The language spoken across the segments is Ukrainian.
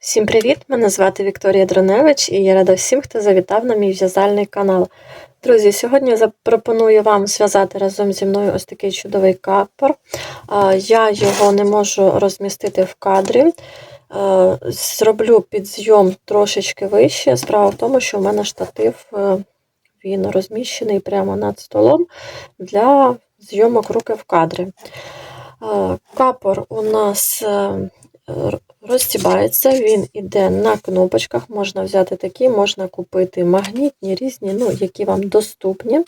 Всім привіт! Мене звати Вікторія Дроневич і я рада всім, хто завітав на мій в'язальний канал. Друзі, сьогодні запропоную вам зв'язати разом зі мною ось такий чудовий капор. Я його не можу розмістити в кадрі. Зроблю підзйом трошечки вище. Справа в тому, що в мене штатив е, він розміщений прямо над столом для зйомок руки в кадрі. Капор у нас е, розтібається, він іде на кнопочках, можна взяти такі, можна купити магнітні, різні, ну, які вам доступні.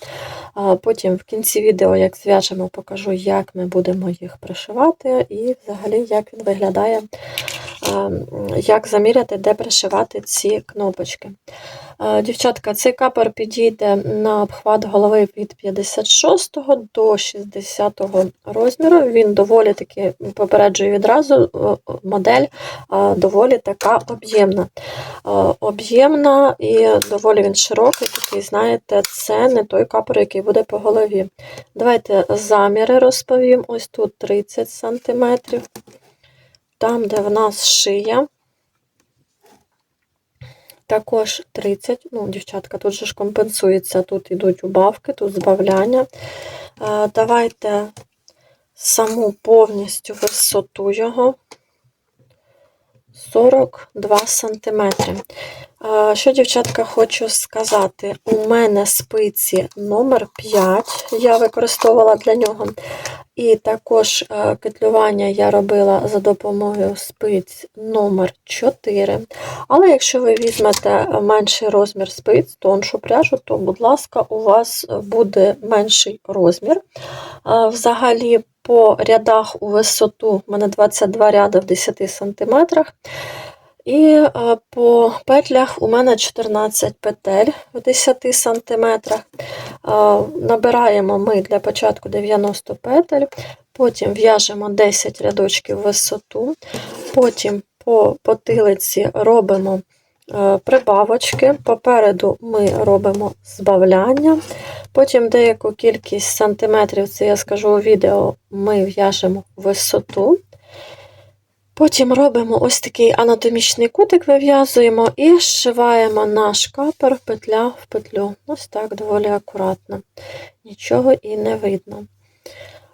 Потім в кінці відео, як зв'яжемо, покажу, як ми будемо їх пришивати, і взагалі, як він виглядає, як заміряти, де пришивати ці кнопочки. Дівчатка, цей капор підійде на обхват голови від 56 до 60 розміру. Він доволі таки попереджую відразу, модель доволі така об'ємна. Об'ємна і доволі він широкий, такий, знаєте, це не той капор, який буде по голові. Давайте заміри розповім. Ось тут 30 см. Там, де в нас шия, також 30, ну, дівчатка, тут же ж компенсується, тут йдуть убавки, тут збавляння. Давайте саму повністю висоту його 42 см. Що, дівчатка, хочу сказати, у мене спиці номер 5 я використовувала для нього. І також кетлювання я робила за допомогою спиць номер 4 Але якщо ви візьмете менший розмір спиць, тоншу пряжу, то, будь ласка, у вас буде менший розмір. Взагалі, по рядах у висоту у мене 22 ряди в 10 см. І по петлях у мене 14 петель в 10 см. Набираємо ми для початку 90 петель, потім в'яжемо 10 рядочків висоту, потім по потилиці робимо прибавочки, попереду ми робимо збавляння, потім деяку кількість сантиметрів, це я скажу у відео, ми в'яжемо висоту. Потім робимо ось такий анатомічний кутик, вив'язуємо і зшиваємо наш капор петля в петлю. Ось так доволі акуратно. Нічого і не видно.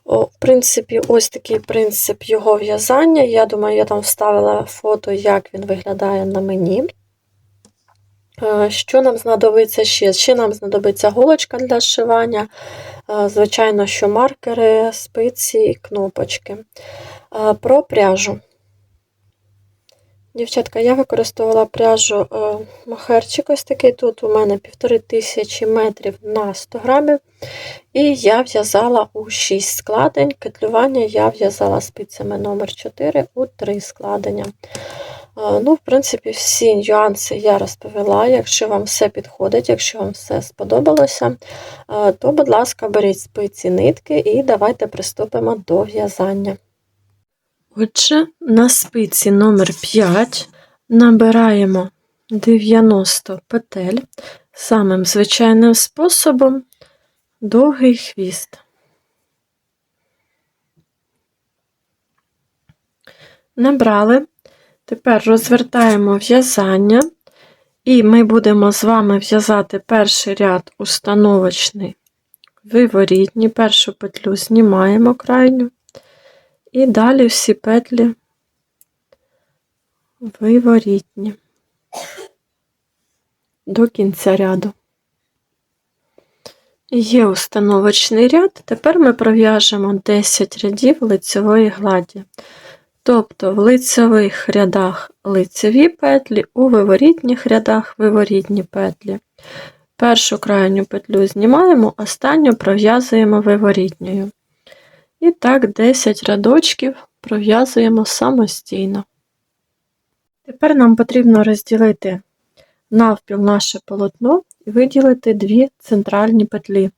О, В принципі, ось такий принцип його в'язання. Я думаю, я там вставила фото, як він виглядає на мені. Е, що нам знадобиться ще? Ще нам знадобиться голочка для зшивання, е, звичайно, що маркери, спиці і кнопочки. Е, про пряжу. Дівчатка, я використовувала пряжу е, махерчик ось такий. Тут у мене 1500 метрів на 100 грамів. І я в'язала у 6 складень. Кетлювання я в'язала спицями номер 4 у 3 складення. Е, ну, В принципі, всі нюанси я розповіла. Якщо вам все підходить, якщо вам все сподобалося, е, то, будь ласка, беріть спиці нитки і давайте приступимо до в'язання. Отже, на спиці номер 5 набираємо 90 петель самим звичайним способом довгий хвіст. Набрали, тепер розвертаємо в'язання, і ми будемо з вами в'язати перший ряд установочний виворітній, першу петлю знімаємо крайню. І далі всі петлі виворітні до кінця ряду. Є установочний ряд, тепер ми пров'яжемо 10 рядів лицевої гладі. Тобто в лицевих рядах лицеві петлі, у виворітніх рядах виворітні петлі. Першу крайню петлю знімаємо, останню пров'язуємо виворітньою. І так 10 рядочків пров'язуємо самостійно. Тепер нам потрібно розділити навпіл наше полотно і виділити дві центральні петлі.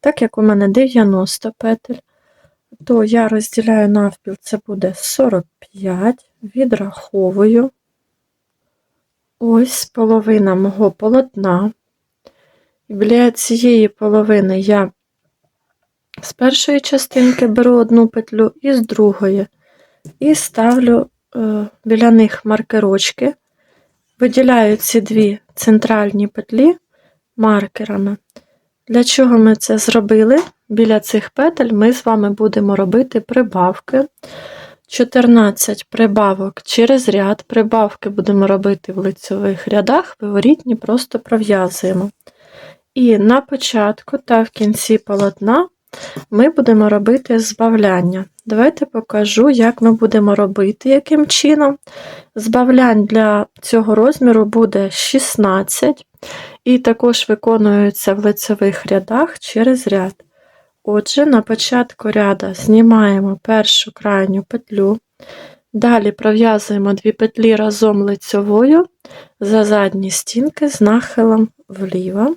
Так як у мене 90 петель, то я розділяю навпіл, це буде 45, відраховую ось половина мого полотна. І біля цієї половини я першої частинки беру одну петлю, і з другої, і ставлю е, біля них маркерочки, виділяю ці дві центральні петлі маркерами. Для чого ми це зробили? Біля цих петель ми з вами будемо робити прибавки. 14 прибавок через ряд. Прибавки будемо робити в лицьових рядах, виворітні просто пров'язуємо. І на початку та в кінці полотна ми будемо робити збавляння. Давайте покажу, як ми будемо робити, яким чином. Збавлянь для цього розміру буде 16, і також виконуються в лицевих рядах через ряд. Отже, на початку ряда знімаємо першу крайню петлю, далі пров'язуємо дві петлі разом лицьовою за задні стінки з нахилом вліво.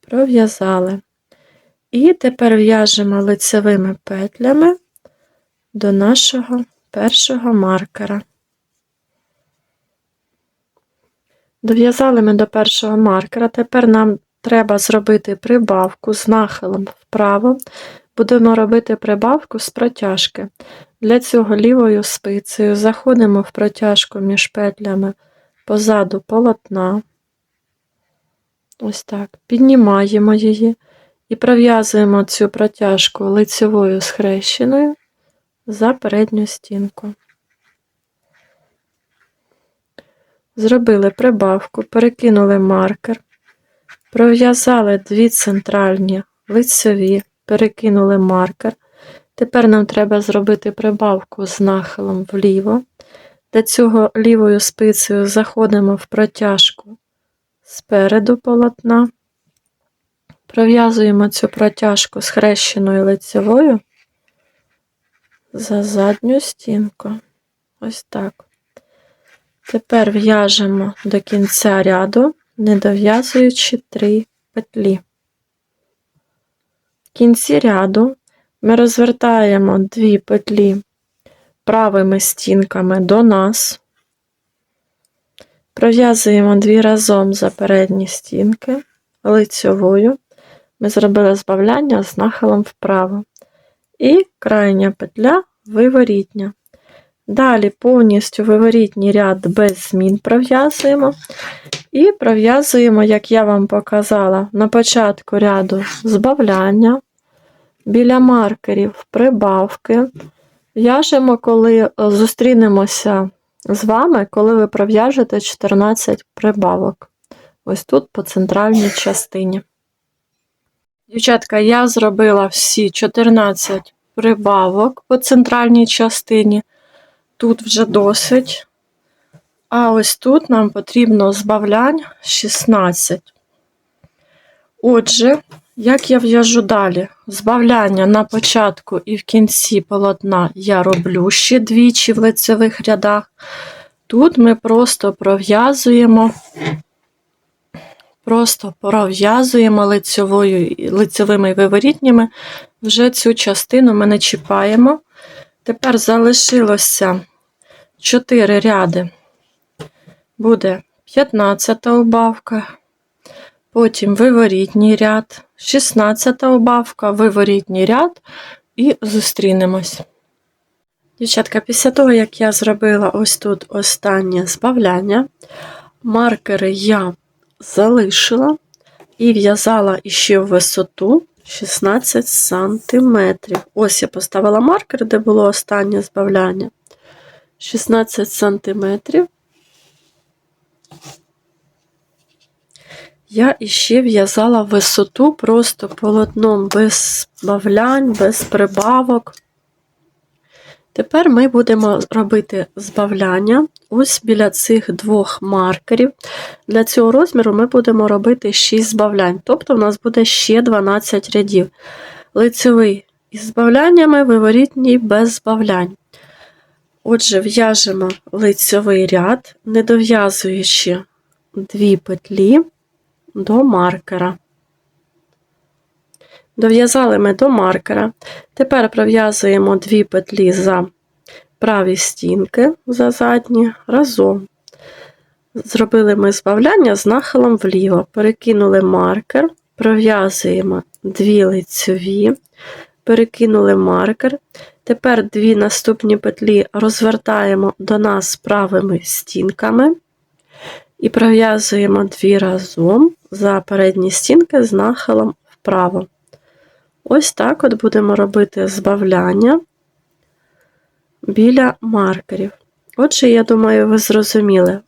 Пров'язали. І тепер в'яжемо лицевими петлями до нашого першого маркера. Дов'язали ми до першого маркера, тепер нам треба зробити прибавку з нахилом вправо. Будемо робити прибавку з протяжки. Для цього лівою спицею заходимо в протяжку між петлями позаду полотна. Ось так. Піднімаємо її і пров'язуємо цю протяжку лицевою схрещеною за передню стінку. Зробили прибавку, перекинули маркер, пров'язали дві центральні лицеві, перекинули маркер. Тепер нам треба зробити прибавку з нахилом вліво. Для цього лівою спицею заходимо в протяжку спереду полотна, пров'язуємо цю протяжку з хрещеною лицевою за задню стінку. Ось так. Тепер в'яжемо до кінця ряду, не дов'язуючи три петлі. В кінці ряду ми розвертаємо дві петлі правими стінками до нас, пров'язуємо дві разом за передні стінки лицьовою. Ми зробили збавляння з нахилом вправо. І крайня петля виворітня. Далі повністю виворітній ряд без змін пров'язуємо. І пров'язуємо, як я вам показала, на початку ряду збавляння, біля маркерів прибавки. В'яжемо, коли е, зустрінемося з вами, коли ви пров'яжете 14 прибавок. Ось тут по центральній частині. Дівчатка, я зробила всі 14 прибавок по центральній частині. Тут вже досить. А ось тут нам потрібно збавлянь 16. Отже, як я в'яжу далі? Збавляння на початку і в кінці полотна я роблю ще двічі в лицевих рядах. Тут ми просто пров'язуємо, просто пров'язуємо лицевою, лицевими і виворітніми. Вже цю частину ми не чіпаємо. Тепер залишилося 4 ряди. Буде 15 убавка, потім виворітній ряд, 16 убавка, виворітній ряд і зустрінемось. Дівчатка, після того, як я зробила ось тут останнє збавляння, маркери я залишила і в'язала іще в висоту 16 сантиметрів. Ось я поставила маркер, де було останнє збавляння. 16 сантиметрів. Я іще в'язала висоту просто полотном без збавлянь, без прибавок. Тепер ми будемо робити збавляння ось біля цих двох маркерів. Для цього розміру ми будемо робити 6 збавлянь, тобто в нас буде ще 12 рядів. Лицевий із збавляннями, виворітній без збавлянь. Отже, в'яжемо лицьовий ряд, не дов'язуючи дві петлі до маркера. Дов'язали ми до маркера. Тепер пров'язуємо дві петлі за праві стінки за задні разом. Зробили ми збавляння з нахилом вліво, перекинули маркер, пров'язуємо дві лицьові, перекинули маркер. Тепер дві наступні петлі розвертаємо до нас правими стінками і пров'язуємо дві разом за передні стінки з нахилом вправо. Ось так от будемо робити збавляння біля маркерів. Отже, я думаю, ви зрозуміли.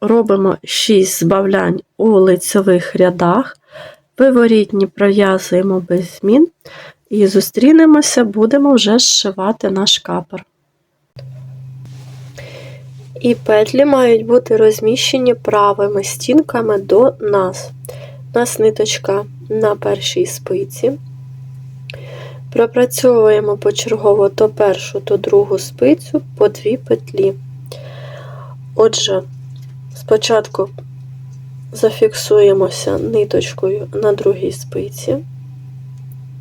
Робимо 6 збавлянь у лицевих рядах, виворітні пров'язуємо без змін і зустрінемося, будемо вже зшивати наш капор. І петлі мають бути розміщені правими стінками до нас. У нас ниточка на першій спиці. Пропрацьовуємо почергово то першу, то другу спицю по дві петлі. Отже, спочатку зафіксуємося ниточкою на другій спиці,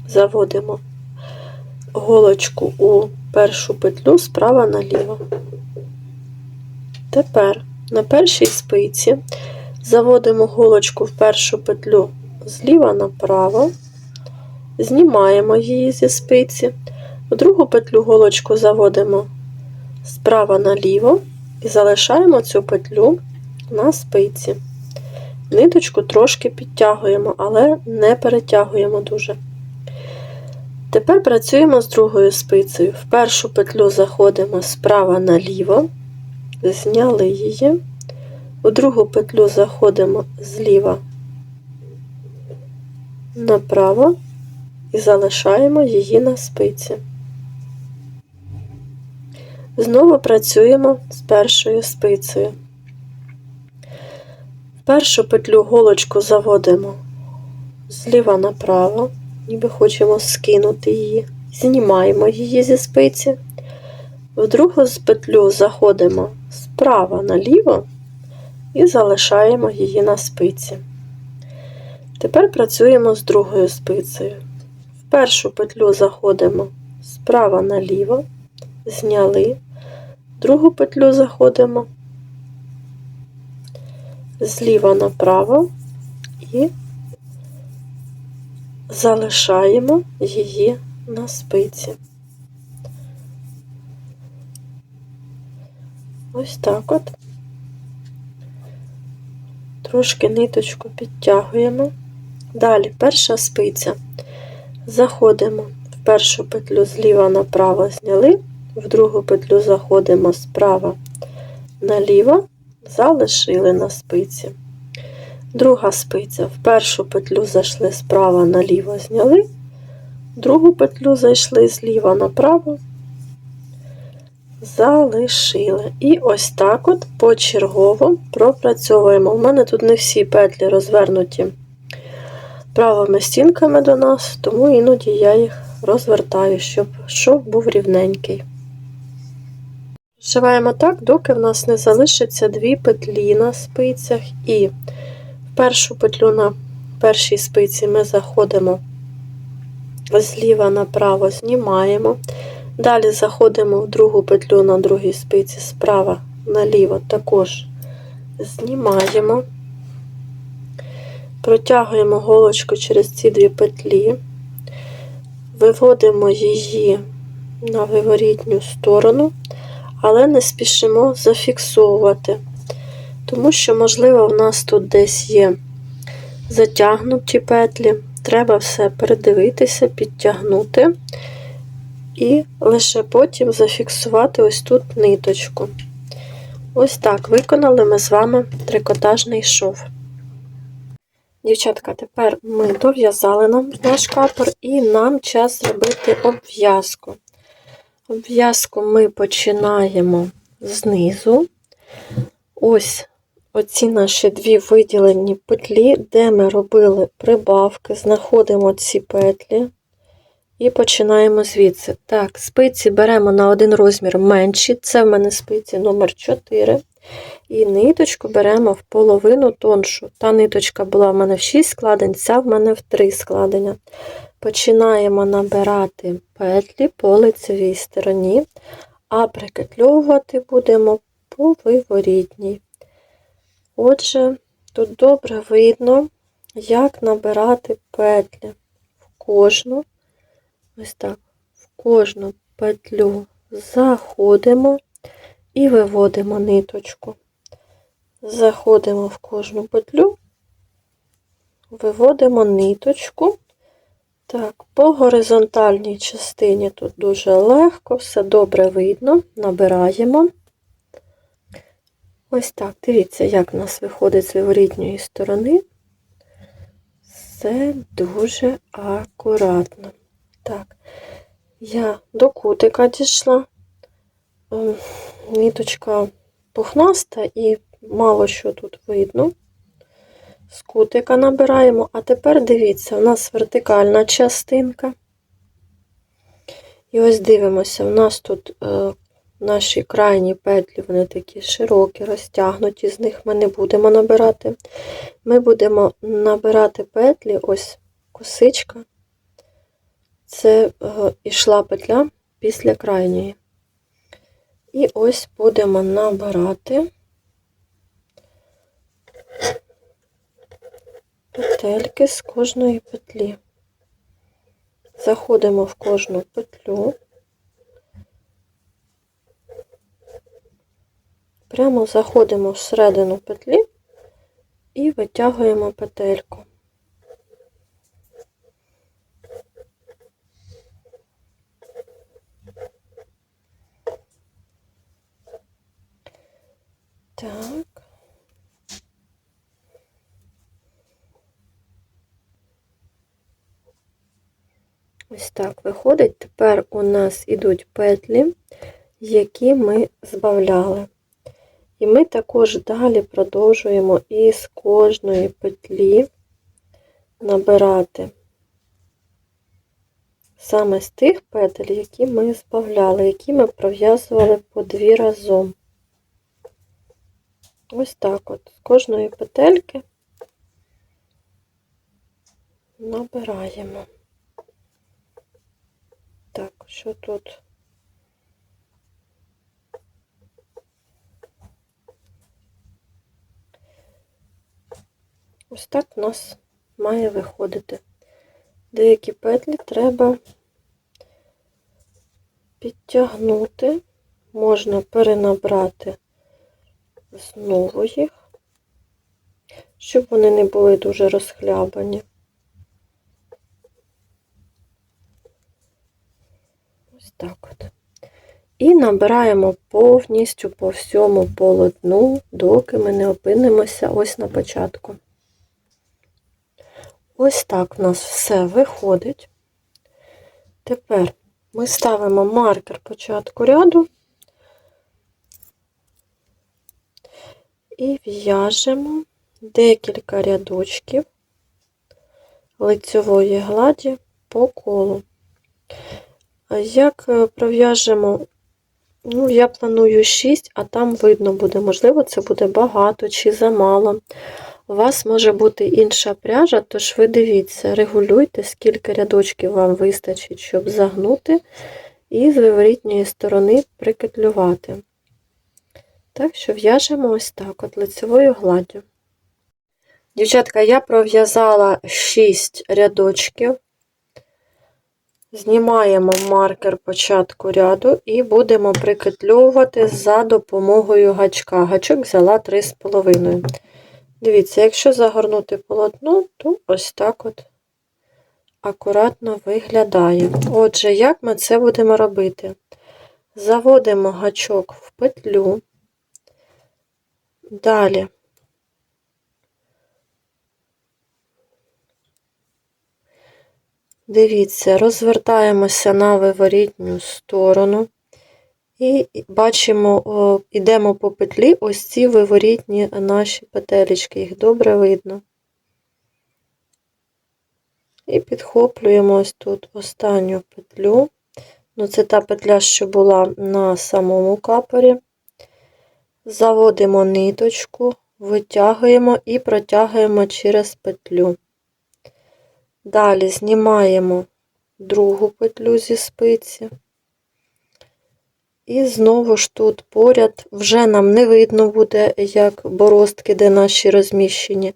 заводимо голочку у першу петлю справа наліво. Тепер на першій спиці заводимо голочку в першу петлю зліва направо, знімаємо її зі спиці, в другу петлю голочку заводимо справа наліво і залишаємо цю петлю на спиці. Ниточку трошки підтягуємо, але не перетягуємо дуже. Тепер працюємо з другою спицею. В першу петлю заходимо справа наліво, зняли її, у другу петлю заходимо зліва направо і залишаємо її на спиці. Знову працюємо з першою спицею. Першу петлю голочку заводимо зліва направо, ніби хочемо скинути її, знімаємо її зі спиці, в другу петлю заходимо справа наліво і залишаємо її на спиці. Тепер працюємо з другою спицею. Першу петлю заходимо справа наліво, зняли, другу петлю заходимо зліва направо і залишаємо її на спиці. Ось так от. Трошки ниточку підтягуємо. Далі перша спиця. Заходимо в першу петлю зліва направо зняли, в другу петлю заходимо справа наліво, залишили на спиці. Друга спиця. В першу петлю зайшли справа наліво зняли, в другу петлю зайшли зліва направо, залишили. І ось так от почергово пропрацьовуємо. У мене тут не всі петлі розвернуті правими стінками до нас, тому іноді я їх розвертаю, щоб шов був рівненький. Зшиваємо так, доки в нас не залишиться дві петлі на спицях, і в першу петлю на першій спиці ми заходимо зліва направо, знімаємо. Далі заходимо в другу петлю на другій спиці справа наліво, також знімаємо, протягуємо голочку через ці дві петлі, виводимо її на виворітню сторону, але не спішимо зафіксовувати, тому що, можливо, в нас тут десь є затягнуті петлі. Треба все передивитися, підтягнути і лише потім зафіксувати ось тут ниточку. Ось так виконали ми з вами трикотажний шов. Дівчатка, тепер ми дов'язали нам наш капор, і нам час зробити обв'язку. Обв'язку ми починаємо знизу. Ось оці наші дві виділені петлі, де ми робили прибавки, знаходимо ці петлі і починаємо звідси. Так, спиці беремо на один розмір менші, це в мене спиці номер 4 І ниточку беремо в половину тоншу. Та ниточка була в мене в 6 складень, ця в мене в 3 складення. Починаємо набирати петлі по лицевій стороні, а прикетльовувати будемо по виворітній. Отже, тут добре видно, як набирати петлі в кожну, ось так, в кожну петлю заходимо і виводимо ниточку. Заходимо в кожну петлю, виводимо ниточку. Так, по горизонтальній частині тут дуже легко, все добре видно, набираємо. Ось так, дивіться, як в нас виходить з виворітньої сторони. Все дуже акуратно. Так, я до кутика дійшла. Ем, Ніточка пухнаста і мало що тут видно. З кутика набираємо, а тепер дивіться, у нас вертикальна частинка. І ось дивимося, у нас тут е, наші крайні петлі, вони такі широкі, розтягнуті, з них ми не будемо набирати. Ми будемо набирати петлі, ось косичка. Це е, ішла петля після крайньої. І ось будемо набирати петельки з кожної петлі. Заходимо в кожну петлю, прямо заходимо всередину петлі і витягуємо петельку. Так. Ось так виходить. Тепер у нас ідуть петлі, які ми збавляли. І ми також далі продовжуємо із кожної петлі набирати саме з тих петель, які ми збавляли, які ми пров'язували по дві разом. Ось так от, з кожної петельки набираємо. Що тут? Ось так у нас має виходити. Деякі петлі треба підтягнути, можна перенабрати знову їх, щоб вони не були дуже розхлябані. Так от. І набираємо повністю по всьому полотну, доки ми не опинимося ось на початку. Ось так в нас все виходить. Тепер ми ставимо маркер початку ряду і в'яжемо декілька рядочків лицьової гладі по колу. Як е, пров'яжемо, ну, я планую 6, а там видно буде, можливо, це буде багато чи замало. У вас може бути інша пряжа, тож ви дивіться, регулюйте, скільки рядочків вам вистачить, щоб загнути, і з виворітньої сторони прикетлювати. Так що в'яжемо ось так, от лицевою гладдю. Дівчатка, я пров'язала 6 рядочків. Знімаємо маркер початку ряду і будемо прикетлювати за допомогою гачка. Гачок взяла 3,5. Дивіться, якщо загорнути полотно, то ось так от акуратно виглядає. Отже, як ми це будемо робити? Заводимо гачок в петлю, далі Дивіться, розвертаємося на виворітню сторону і бачимо, йдемо по петлі ось ці виворітні наші петелечки, їх добре видно. І підхоплюємо ось тут останню петлю. Ну, це та петля, що була на самому капорі. Заводимо ниточку, витягуємо і протягуємо через петлю. Далі знімаємо другу петлю зі спиці. І знову ж тут поряд вже нам не видно буде, як бороздки, де наші розміщені,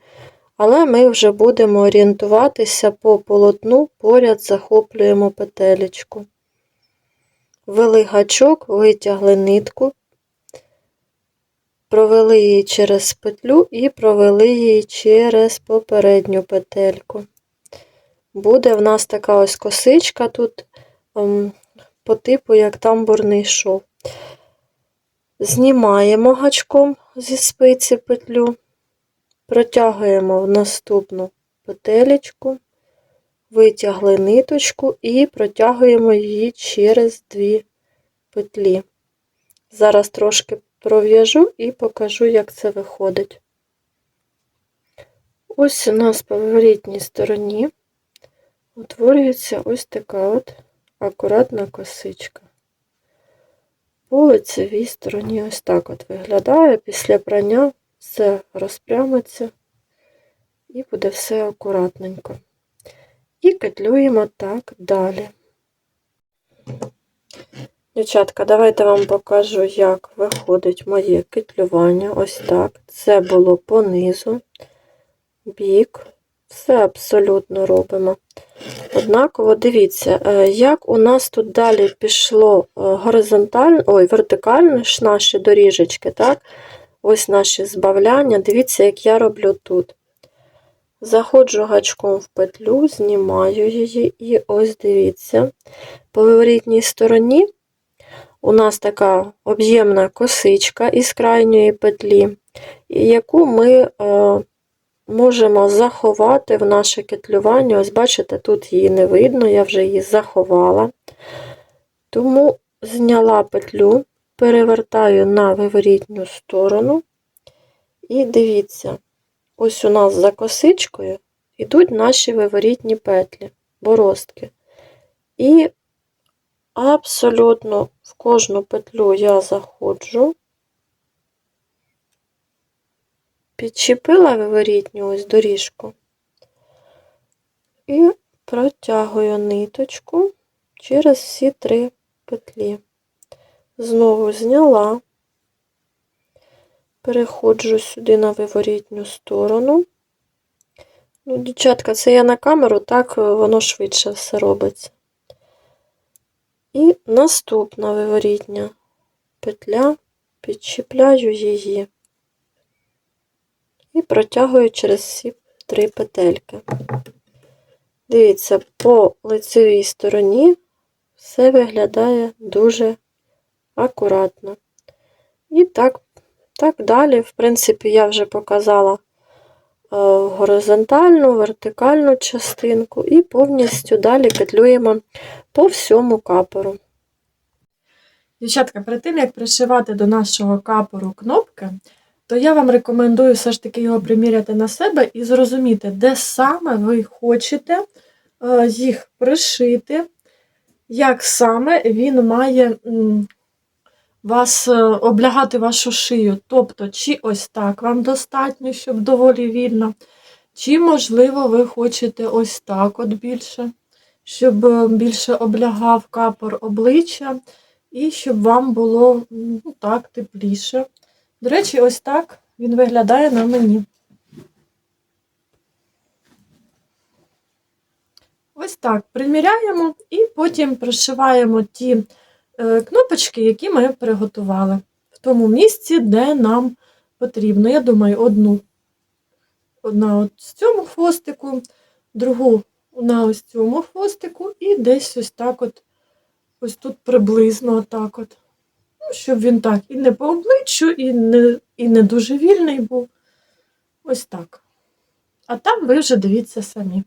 але ми вже будемо орієнтуватися по полотну, поряд захоплюємо петелечку. ввели гачок, витягли нитку, провели її через петлю і провели її через попередню петельку. Буде в нас така ось косичка тут ем, по типу, як тамбурний шов. Знімаємо гачком зі спиці петлю, протягуємо в наступну петелечку, витягли ниточку і протягуємо її через дві петлі. Зараз трошки пров'яжу і покажу, як це виходить. Ось у нас по виворітній стороні утворюється ось така от акуратна косичка. По лицевій стороні ось так от виглядає. Після прання все розпрямиться і буде все акуратненько. І кетлюємо так далі. Дівчатка, давайте вам покажу, як виходить моє кетлювання. Ось так. Це було понизу, бік. Все абсолютно робимо. Однаково, дивіться, е, як у нас тут далі пішло е, горизонтально, ой, вертикально ж наші доріжечки, так? Ось наші збавляння. Дивіться, як я роблю тут. Заходжу гачком в петлю, знімаю її, і ось дивіться, по виворітній стороні у нас така об'ємна косичка із крайньої петлі, яку ми е, можемо заховати в наше кетлювання. Ось, бачите, тут її не видно, я вже її заховала. Тому зняла петлю, перевертаю на виворітню сторону. І дивіться, ось у нас за косичкою йдуть наші виворітні петлі, боростки. І абсолютно в кожну петлю я заходжу. Підчепила виворітню ось доріжку і протягую ниточку через всі три петлі. Знову зняла, переходжу сюди на виворітню сторону. Ну, дівчатка, це я на камеру, так воно швидше все робиться. І наступна виворітня петля, підчіпляю її і протягую через всі три петельки. Дивіться, по лицевій стороні все виглядає дуже акуратно. І так, так далі, в принципі, я вже показала е, горизонтальну, вертикальну частинку, і повністю далі петлюємо по всьому капору. Дівчатка, перед тим, як пришивати до нашого капору кнопки, то я вам рекомендую все ж таки його приміряти на себе і зрозуміти, де саме ви хочете е, їх пришити, як саме він має вас е, облягати вашу шию. Тобто, чи ось так вам достатньо, щоб доволі вільно, чи, можливо, ви хочете ось так от більше, щоб е, більше облягав капор обличчя, і щоб вам було ну, так, тепліше. До речі, ось так він виглядає на мені. Ось так приміряємо і потім пришиваємо ті е, кнопочки, які ми приготували. В тому місці, де нам потрібно. Я думаю, одну одна от з цьому хвостику, другу на ось цьому хвостику, і десь ось так от, ось тут приблизно отак от. Ну, щоб він так і не по обличчю, і не, і не дуже вільний був. Ось так. А там ви вже дивіться самі.